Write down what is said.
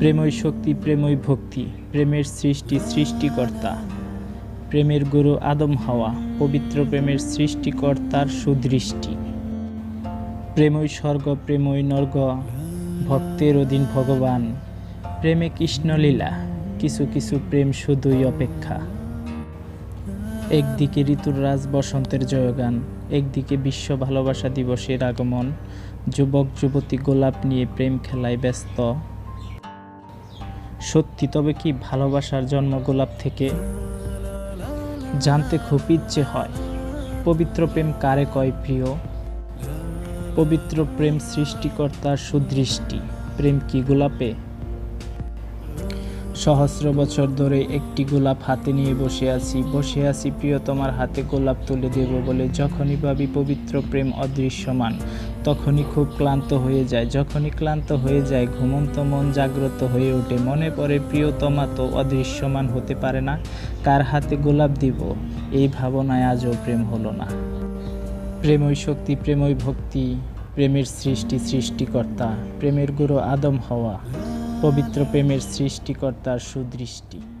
প্রেমই শক্তি, প্রেমই ভক্তি, প্রেমের সৃষ্টি, সৃষ্টিকর্তা। প্রেমের গুরু আদম হাওয়া, পবিত্র প্রেমের সৃষ্টিকর্তার সুদৃষ্টি। প্রেমই স্বর্গ, প্রেমই নর্গ, ভক্তের অধীন ভগবান। প্রেমে কৃষ্ণলীলা কিছু কিছু প্রেম শুধুই অপেক্ষা। একদিকে ঋতুর রাজ বসন্তের জয়গান, একদিকে বিশ্ব ভালোবাসা দিবসের আগমন। যুবক, যুবতী গোলাপ নিয়ে প্রেম খেলায় ব্যস্ত। সত্যি, তবে কি ভালোবাসার জন্ম গোলাপ থেকে? জানতে খুব ইচ্ছে হয়। পবিত্র প্রেম কারে কয় প্রিয়? পবিত্র প্রেম সৃষ্টিকর্তার সুদৃষ্টি, প্রেম কি গোলাপে? সহস্র বছর ধরে একটি গোলাপ হাতে নিয়ে বসে আছি। বসে আছি প্রিয় তোমার হাতে গোলাপ তুলে দেব বলে যখনই ভাবি পবিত্র প্রেম অদৃশ্যমান। তখনই খুব ক্লান্ত হয়ে যায়। যখনই ক্লান্ত হয়ে যায়, ঘুমন্ত মন জাগ্রত হয়ে ওঠে। মনে পড়ে, প্রিয়তমা তো অদৃশ্যমান হতে পারে না। কার হাতে গোলাপ দিব? এই ভাবনায় আজও প্রেম হলো না। প্রেমই শক্তি, প্রেমই ভক্তি, প্রেমের সৃষ্টি, সৃষ্টিকর্তা, প্রেমের গুরু আদম হওয়া, পবিত্র প্রেমের সৃষ্টিকর্তার সুদৃষ্টি।